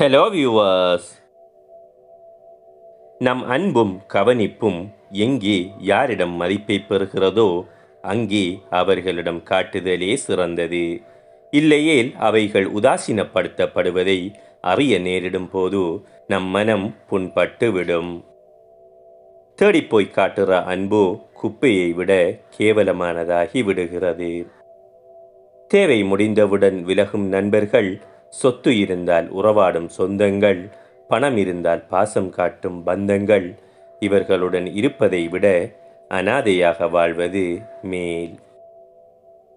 Hello viewers நம் அன்பும் கவனிப்பும் எங்கே யாரிடம் மதிப்பை பெறுகிறதோ அங்கே அவர்களிடம் காட்டுதலே சிறந்தது. இல்லையேல் அவைகள் உதாசீனப்படுத்தப்படுவதை அறிய நேரிடும் போது நம் மனம் புண்பட்டு விடும் தேடிப்போய் காட்டுற அன்பு குப்பையை விட கேவலமானதாகி விடுகிறது. தேவை முடிந்தவுடன் விலகும் நண்பர்கள் சொத்து இருந்தால் உறவாடும் சொந்தங்கள் பணம் இருந்தால் பாசம் காட்டும் பந்தங்கள். இவர்களுடன் இருப்பதை விட அனாதையாக வாழ்வது மேல்.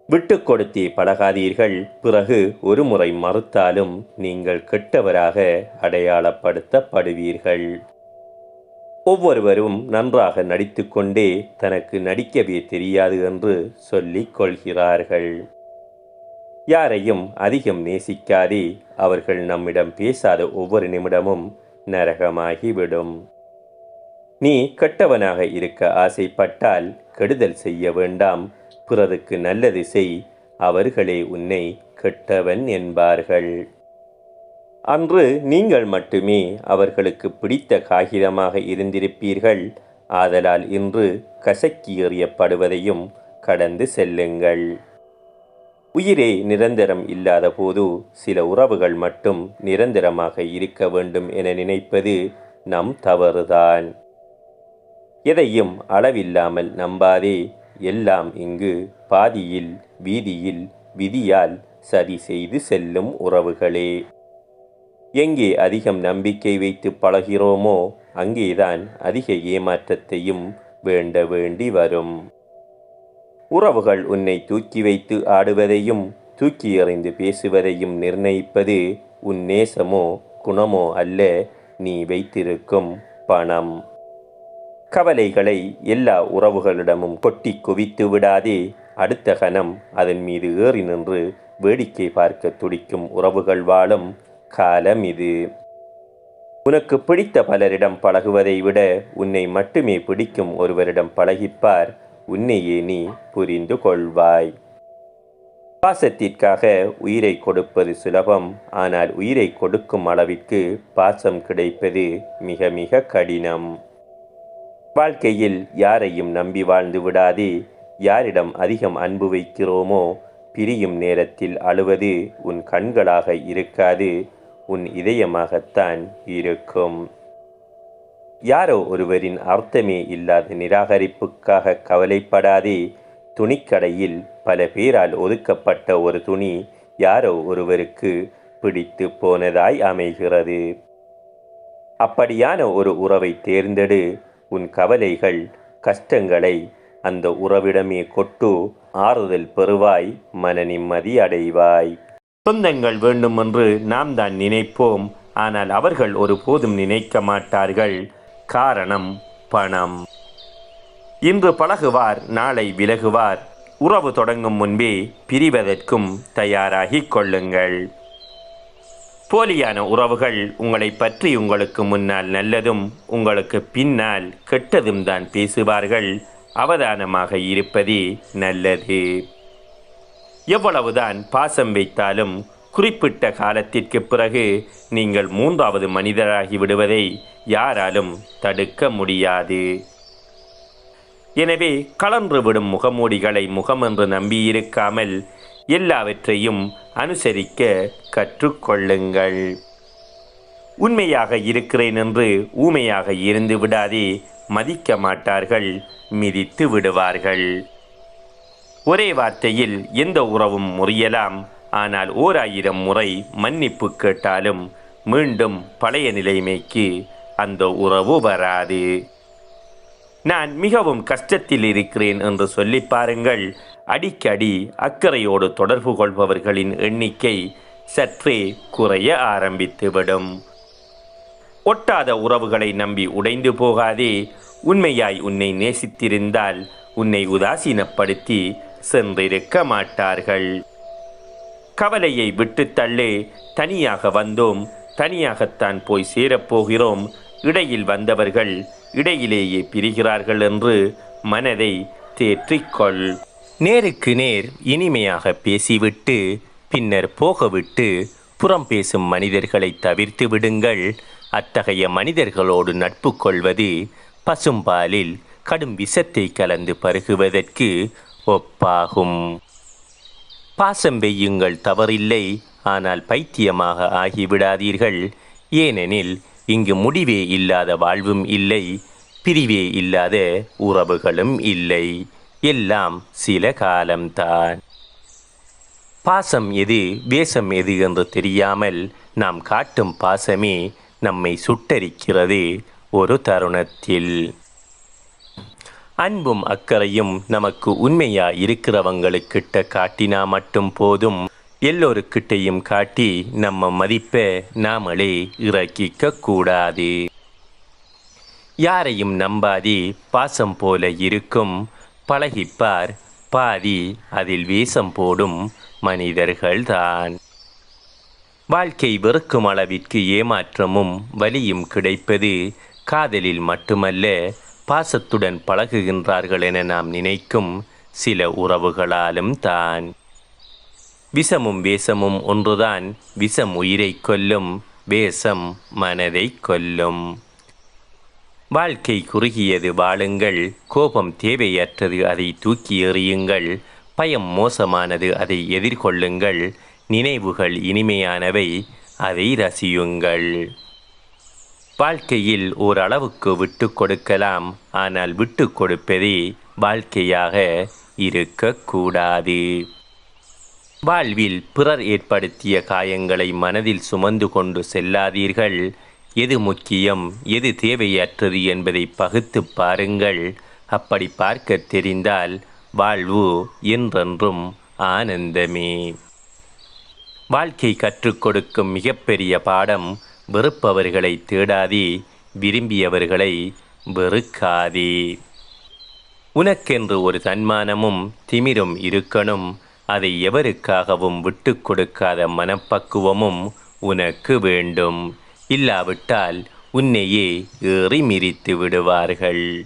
விட்டு கொடுத்தே பழகாதீர்கள். பிறகு ஒரு முறை மறுத்தாலும் நீங்கள் கெட்டவராக அடையாளப்படுத்தப்படுவீர்கள். ஒவ்வொருவரும் நன்றாக நடித்துக்கொண்டே தனக்கு நடிக்கவே தெரியாது என்று சொல்லிக் கொள்கிறார்கள். யாரையும் அதிகம் நேசிக்காதே. அவர்கள் நம்மிடம் பேசாத ஒவ்வொரு நிமிடமும் நரகமாகிவிடும். நீ கெட்டவனாக இருக்க ஆசைப்பட்டால் கெடுதல் செய்ய வேண்டாம். பிறருக்கு நல்லது செய். அவர்களே உன்னை கெட்டவன் என்பார்கள். அன்று நீங்கள் மட்டுமே அவர்களுக்கு பிடித்த காகிதமாக இருந்திருப்பீர்கள். ஆதலால் இன்று கசக்கி எறியப்படுவதையும் கடந்து செல்லுங்கள். உயிரே நிரந்தரம் இல்லாத போது சில உறவுகள் மட்டும் நிரந்தரமாக இருக்க வேண்டும் என நினைப்பது நம் தவறுதான். எதையும் அளவில்லாமல் நம்பாதே எல்லாம் இங்கு பாதியில் வீதியில் விதியால் சரி செய்து செல்லும் உறவுகளே. எங்கே அதிகம் நம்பிக்கை வைத்து பழகிறோமோ அங்கேதான் அதிக ஏமாற்றத்தையும் வேண்ட வேண்டி வரும். உறவுகள் உன்னை தூக்கி வைத்து ஆடுவதையும் தூக்கி எறிந்து பேசுவதையும் நிர்ணயிப்பது உன் நேசமோ குணமோ அல்ல நீ வைத்திருக்கும் பணம். கவலைகளை எல்லா உறவுகளிடமும் கொட்டி குவித்து விடாதே. அடுத்த கணம் அதன் மீது ஏறி நின்று வேடிக்கை பார்க்க துடிக்கும் உறவுகள் வாழும் காலம் இது. உனக்கு பிடித்த பலரிடம் பழகுவதை விட உன்னை மட்டுமே பிடிக்கும் ஒருவரிடம் பழகிப்பார். உன்னையே நீ புரிந்து கொள்வாய். பாசத்திற்காக உயிரை கொடுப்பது சுலபம். ஆனால் உயிரை கொடுக்கும் அளவிற்கு பாசம் கிடைப்பது மிக மிக கடினம். வாழ்க்கையில் யாரையும் நம்பி வாழ்ந்து விடாதே. யாரிடம் அதிகம் அன்பு வைக்கிறோமோ பிரியும் நேரத்தில் அழுவது உன் கண்களாக இருக்காது. உன் இதயமாகத்தான் இருக்கும். யாரோ ஒருவரின் அர்த்தமே இல்லாத நிராகரிப்புக்காக கவலைப்படாதே. துணிக்கடையில் பல பேரால் ஒதுக்கப்பட்ட ஒரு துணி யாரோ ஒருவருக்கு பிடித்து போனதாய் அமைகிறது. அப்படியான ஒரு உறவை தேர்ந்தெடு. உன் கவலைகள் கஷ்டங்களை அந்த உறவிடமே கொட்டு. ஆறுதல் பெறுவாய் மன நிம்மதி அடைவாய். சொந்தங்கள் வேண்டுமென்று நாம் தான் நினைப்போம். ஆனால் அவர்கள் ஒருபோதும் நினைக்க மாட்டார்கள். காரணம் பணம். இன்று பழகுவார் நாளை விலகுவார். உறவு தொடங்கும் முன்பே பிரிவதற்கும் தயாராகிக் கொள்ளுங்கள். போலியான உறவுகள் உங்களை பற்றி உங்களுக்கு முன்னால் நல்லதும் உங்களுக்கு பின்னால் கெட்டதும் தான் பேசுவார்கள். அவதானமாக இருப்பதே நல்லது. எவ்வளவுதான் பாசம் வைத்தாலும் குறிப்பிட்ட காலத்திற்கு பிறகு நீங்கள் மூன்றாவது மனிதராகி விடுவதை யாராலும் தடுக்க முடியாது. எனவே கலன்றுவிடும் முகமூடிகளை முகம் என்று நம்பியிருக்காமல் எல்லாவற்றையும் அனுசரிக்க கற்றுக்கொள்ளுங்கள். உண்மையாக இருக்கிறேன் என்று ஊமையாக இருந்து விடாதே மதிக்க மாட்டார்கள் மிதித்து விடுவார்கள். ஒரே வார்த்தையில் எந்த உறவும் முறியலாம் ஆனால் ஓர் ஆயிரம் முறை மன்னிப்பு கேட்டாலும் மீண்டும் பழைய நிலைமைக்கு அந்த உறவு வராது. நான் மிகவும் கஷ்டத்தில் இருக்கிறேன் என்று சொல்லி பாருங்கள். அடிக்கடி அக்கறையோடு தொடர்பு கொள்பவர்களின் எண்ணிக்கை சற்றே குறைய ஆரம்பித்துவிடும். ஒட்டாத உறவுகளை நம்பி உடைந்து போகாதே. உண்மையாய் உன்னை நேசித்திருந்தால் உன்னை உதாசீனப்படுத்தி சென்றிருக்க மாட்டார்கள். கவலையை விட்டு தள்ளு தனியாக வந்தோம். தனியாகத்தான் போய் சேரப்போகிறோம் இடையில் வந்தவர்கள் இடையிலேயே பிரிகிறார்கள் என்று மனதை தேற்றிக்கொள். நேருக்கு நேர் இனிமையாக பேசிவிட்டு பின்னர் போகவிட்டு புறம் பேசும் மனிதர்களை தவிர்த்து விடுங்கள். அத்தகைய மனிதர்களோடு நட்பு கொள்வது பசும்பாலில் கடும் விஷத்தை கலந்து பருகுவதற்கு ஒப்பாகும். பாசம் வெய்யுங்கள் தவறில்லை ஆனால் பைத்தியமாக ஆகிவிடாதீர்கள். ஏனெனில் இங்கு முடிவே இல்லாத வாழ்வும் இல்லை பிரிவே இல்லாத உறவுகளும் இல்லை. எல்லாம் சில காலம்தான். பாசம் எது வேஷம் எது என்று தெரியாமல் நாம் காட்டும் பாசமே நம்மை சுட்டரிக்கிறது ஒரு தருணத்தில். அன்பும் அக்கறையும் நமக்கு உண்மையா இருக்கிறவங்களுக்கிட்ட காட்டினா மட்டும் போதும். எல்லோருக்கிட்டையும் காட்டி நம்ம மதிப்பை நாமளே இறக்கிக்க கூடாது யாரையும் நம்பாதி பாசம் போல இருக்கும் பழகிப்பார். பாதி அதில் வீசம் போடும் மனிதர்கள்தான். வாழ்க்கை வெறுக்கும் அளவிற்கு ஏமாற்றமும் வலியும் கிடைப்பது காதலில் மட்டுமல்ல பாசத்துடன் பழகுகின்றார்கள் என நாம் நினைக்கும் சில உறவுகளாலும் தான் விஷமும் வேஷமும் ஒன்றுதான் விஷம் உயிரை கொல்லும் வேஷம் மனதை கொல்லும். வாழ்க்கை குறுகியது வாழுங்கள் கோபம் தேவையற்றது அதை தூக்கி எறியுங்கள் பயம் மோசமானது அதை எதிர்கொள்ளுங்கள் நினைவுகள் இனிமையானவை அதை ரசியுங்கள். வாழ்க்கையில் ஓரளவுக்கு விட்டு கொடுக்கலாம் ஆனால் விட்டு கொடுப்பதே வாழ்க்கையாக இருக்கக்கூடாது. வாழ்வில் பிறர் ஏற்படுத்திய காயங்களை மனதில் சுமந்து கொண்டு செல்லாதீர்கள். எது முக்கியம் எது தேவையற்றது என்பதை பகுத்து பாருங்கள். அப்படி பார்க்க தெரிந்தால் வாழ்வு என்றென்றும் ஆனந்தமே. வாழ்க்கை கற்றுக் கொடுக்கும் மிகப்பெரிய பாடம் வெறுப்பவர்களை தேடாதே விரும்பியவர்களை வெறுக்காதே. உனக்கென்று ஒரு தன்மானமும் திமிரும் இருக்கணும். அதை எவருக்காகவும் விட்டு கொடுக்காத மனப்பக்குவமும் உனக்கு வேண்டும். இல்லாவிட்டால் உன்னையே ஏறி மிரித்து விடுவார்கள்.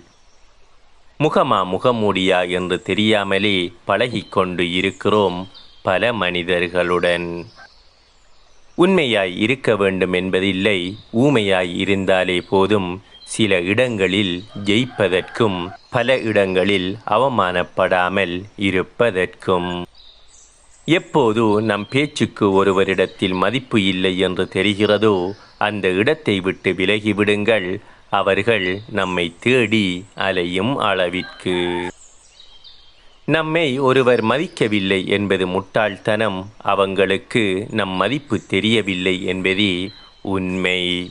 முகமா முகமூடியா என்று தெரியாமலே பழகிக்கொண்டு இருக்கிறோம் பல மனிதர்களுடன். உண்மையாய் இருக்க வேண்டும் என்பதில்லை ஊமையாய் இருந்தாலே போதும் சில இடங்களில் ஜெயிப்பதற்கும் பல இடங்களில் அவமானப்படாமல் இருப்பதற்கும். எப்போது நம் பேச்சுக்கு ஒருவரிடத்தில் மதிப்பு இல்லை என்று தெரிகிறதோ அந்த இடத்தை விட்டு விலகிவிடுங்கள். அவர்கள் நம்மை தேடி அலையும் அளவிற்கு. நம்மை ஒருவர் மதிக்கவில்லை என்பது முட்டாள்தனம். அவங்களுக்கு நம் மதிப்பு தெரியவில்லை என்பதே உண்மை.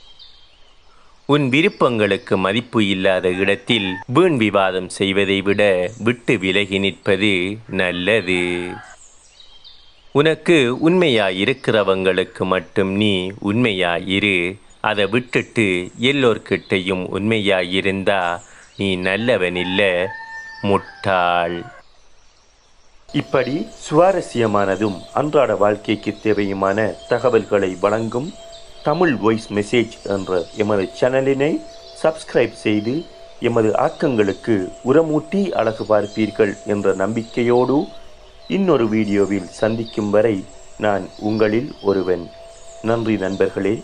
உன் விருப்பங்களுக்கு மதிப்பு இல்லாத இடத்தில் வீண் விவாதம் செய்வதை விட விட்டு விலகி நிற்பது நல்லது. உனக்கு உண்மையாயிருக்கிறவங்களுக்கு மட்டும் நீ உண்மையாயிரு. அதை விட்டுட்டு எல்லோர்கிட்டையும் உண்மையாயிருந்தா நீ நல்லவன் இல்லை முட்டாள். இப்படி சுவாரஸ்யமானதும் அன்றாட வாழ்க்கைக்கு தேவையுமான தகவல்களை வழங்கும் தமிழ் வாய்ஸ் மெசேஜ் என்ற எமது சேனலினை சப்ஸ்கிரைப் செய்து எமது ஆக்கங்களுக்கு உரமூட்டி அழகு பார்ப்பீர்கள் என்ற நம்பிக்கையோடு இன்னொரு வீடியோவில் சந்திக்கும் வரை நான் உங்களில் ஒருவன். நன்றி நண்பர்களே.